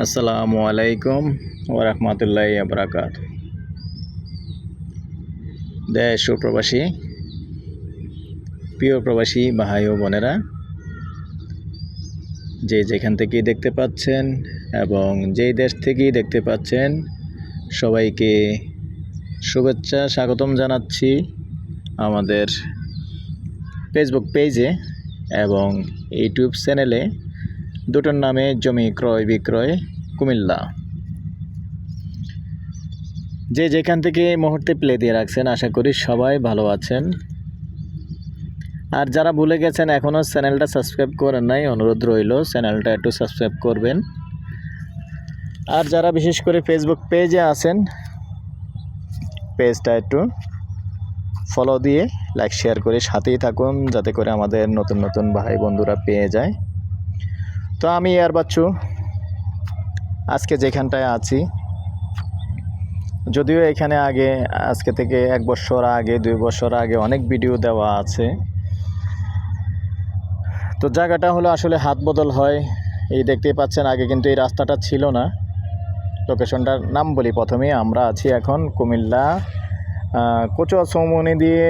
আসসালামু আলাইকুম ওরহমতুল্লাহ আবরাকাত দেশ ও প্রবাসী, প্রিয় প্রবাসী ভাই ও বোনেরা, যে যেখান থেকেই দেখতে পাচ্ছেন এবং যেই দেশ থেকেই দেখতে পাচ্ছেন, সবাইকে শুভেচ্ছা, স্বাগতম জানাচ্ছি আমাদের ফেসবুক পেজে এবং ইউটিউব চ্যানেলে দুটোর নামে জমি ক্রয়, বিক্রয়, কুমিল্লা। যে যেখান থেকে এই মুহূর্তে প্লে দিয়ে রাখছেন, আশা করি সবাই ভালো আছেন। আর যারা ভুলে গেছেন এখনও চ্যানেলটা সাবস্ক্রাইব করেন নাই, অনুরোধ রইল চ্যানেলটা একটু সাবস্ক্রাইব করবেন। আর যারা বিশেষ করে ফেসবুক পেজে আছেন পেজটা একটু ফলো দিয়ে লাইক শেয়ার করে সাথেই থাকুন, যাতে করে আমাদের নতুন নতুন ভাই বন্ধুরা পেয়ে যায়। তো আমি আর বাচ্চু আজকে যেখানটায় আছি, যদিও এখানে আগে, আজকে থেকে এক বছর আগে, দুই বছর আগে অনেক ভিডিও দেওয়া আছে। তো জায়গাটা হলো আসলে হাত বদল হয়, এই দেখতেই পাচ্ছেন আগে কিন্তু এই রাস্তাটা ছিল না। লোকেশনটার নাম বলি প্রথমে আমরা আছি এখন কুমিল্লা কচুয়া চৌমনি দিয়ে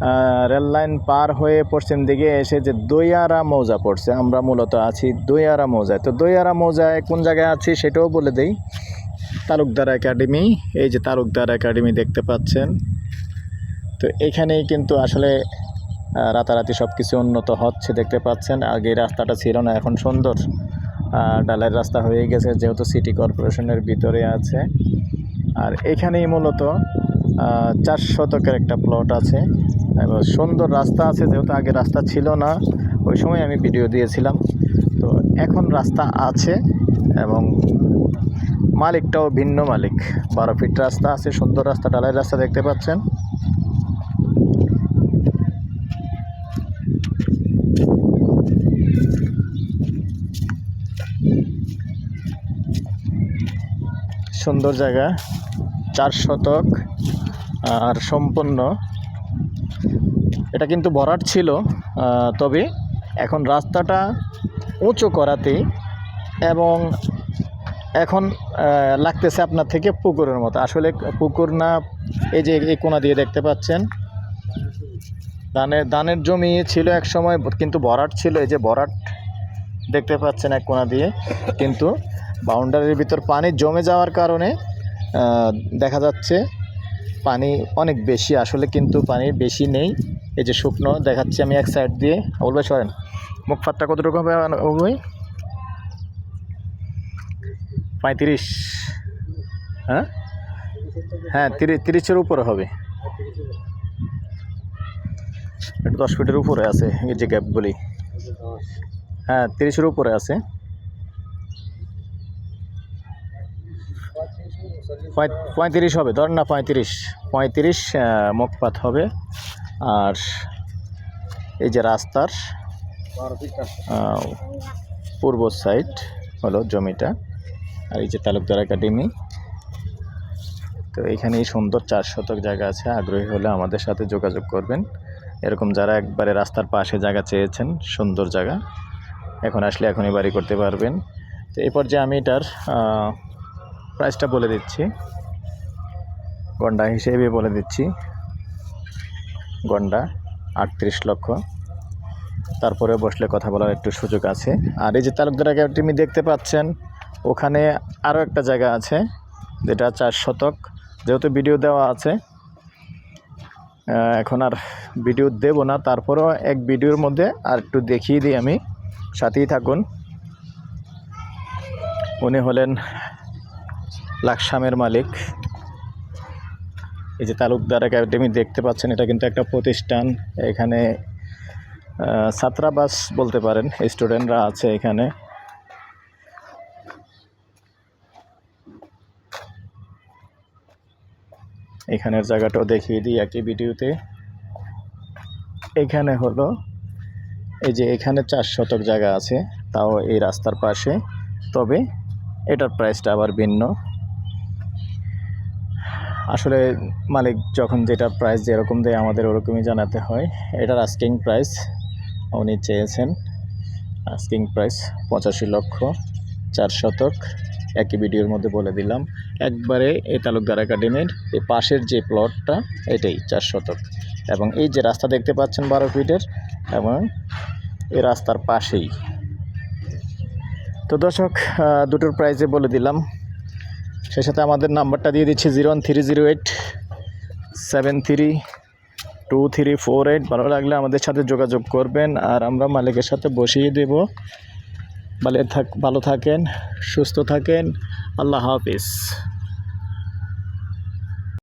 আহ, রেল লাইন পার হয়ে পশ্চিম দিকে এসে যে দইয়ারা মৌজা পড়ছে আমরা মূলত আছি দইয়ারা মৌজায়। তো দইয়ারা মৌজায় কোন জায়গায় আছি সেটাও বলে দেই। তালুকদার একাডেমি এই যে তালুকদার একাডেমি দেখতে পাচ্ছেন। তো এখানেই কিন্তু আসলে রাতারাতি সব কিছু উন্নত হচ্ছে দেখতে পাচ্ছেন। আগে রাস্তাটা ছিল না এখন সুন্দর। ডালের রাস্তা হয়ে গেছে যেহেতু সিটি কর্পোরেশনের ভিতরে আছে। আর এখানেই মূলত চার শতকের একটা প্লট আছে। এবং সুন্দর রাস্তা আছে, যেহেতু আগে রাস্তা ছিল না, ওই সময় আমি ভিডিও দিয়েছিলাম। তো এখন রাস্তা আছে এবং মালিকটাও ভিন্ন মালিক। বারো ফিট রাস্তা আছে, সুন্দর রাস্তা ডালাই রাস্তা দেখতে পাচ্ছেন। সুন্দর জায়গা, চার শতক। আর সম্পন্ন এটা কিন্তু ভরাট ছিল তবে এখন রাস্তাটা উঁচু করাতে এবং এখন লাগতেছে আপনার থেকে পুকুরের মতো। আসলে পুকুর না, এই যে এই কোনা দিয়ে দেখতে পাচ্ছেন ধানের ধানের জমি ছিল এক সময়, কিন্তু ভরাট ছিল, এই যে ভরাট দেখতে পাচ্ছেন এক কোনা দিয়ে, কিন্তু বাউন্ডারির ভিতর পানি জমে যাওয়ার কারণে দেখা যাচ্ছে পানি অনেক বেশি, আসলে কিন্তু পানি বেশি নেই। এই যে শুকনো, দেখাচ্ছি আমি এক সাইড দিয়ে। বলবে সরেন। মুখ ফাটটা কতটুকু হবে ওই পঁয়ত্রিশ। হ্যাঁ? হ্যাঁ তিরিশ তিরিশের উপরে হবে। দশ ফিটের উপরে আছে, এই যে গ্যাপগুলি হ্যাঁ তিরিশের উপরে আছে। পঁয়ত্রিশ হবে, ধর না পঁয়ত্রিশ। পঁয়ত্রিশ মুখপাত হবে। আর এই যে রাস্তার পূর্ব সাইড হলো জমিটা, আর এই যে তালুকদার একাডেমি। তো এখানেই সুন্দর চার শতক জায়গা আছে, আগ্রহী হলে আমাদের সাথে যোগাযোগ করবেন। এরকম যারা একবারে রাস্তার পাশে জায়গা চেয়েছেন, সুন্দর জায়গা। এখন আসলে এখনই বাড়ি করতে পারবেন। তো এরপর যে আমি এটার প্রাইসটা বলে দিচ্ছি। গন্ডা হিসেবে বলে দিচ্ছি। গন্ডা আটত্রিশ লক্ষ। তারপরে বসলে কথা বলার একটু সুযোগ আছে। আর এই যে তালুকদার একাডেমি দেখতে পাচ্ছেন, ওখানে আরও একটা জায়গা আছে, যেটা চার শতক। যেহেতু ভিডিও দেওয়া আছে এখন আর ভিডিও দেব না। তারপরেও এক ভিডিওর মধ্যে আর একটু দেখিয়ে দিই আমি। সাথেই থাকুন। উনি হলেন লাকসামের মালিক। এই যে তালুকদার একাডেমি দেখতে পাচ্ছেন, এটা কিন্তু একটা প্রতিষ্ঠান। এখানে ছাত্রাবাস বলতে পারেন, স্টুডেন্টরা আছে এখানে। এখানের জায়গাটাও দেখিয়ে দিই একই ভিডিওতে। এখানে হলো, এই যে এখানে চার শতক জায়গা আছে, তাও এই রাস্তার পাশে। তবে এটার প্রাইসটা আবার ভিন্ন। আসলে মালিক যখন যেটা প্রাইস যেরকম দেয় আমাদের ওরকমই জানাতে হয়। এটার আস্কিং প্রাইস উনি চেয়েছেন। আস্কিং প্রাইস পঁচাশি লক্ষ, চার শতক। একই ভিডিওর মধ্যে বলে দিলাম। একবারে এই তালুকদার একাডেমির এই পাশের যে প্লটটা এটাই চার শতক। এবং এই যে রাস্তা দেখতে পাচ্ছেন বারো ফিটের, এবং এই রাস্তার পাশেই। তো দর্শক দুটোর প্রাইসে বলে দিলাম। সেই সাথে আমাদের নাম্বারটা দিয়ে দিচ্ছি zero one three zero eight seven three two three four eight. ভালো লাগলে আমাদের সাথে যোগাযোগ করবেন আর আমরা মালিকের সাথে বসিয়ে দেব। ভালো থাক ভালো থাকেন, সুস্থ থাকেন। আল্লাহ হাফিজ।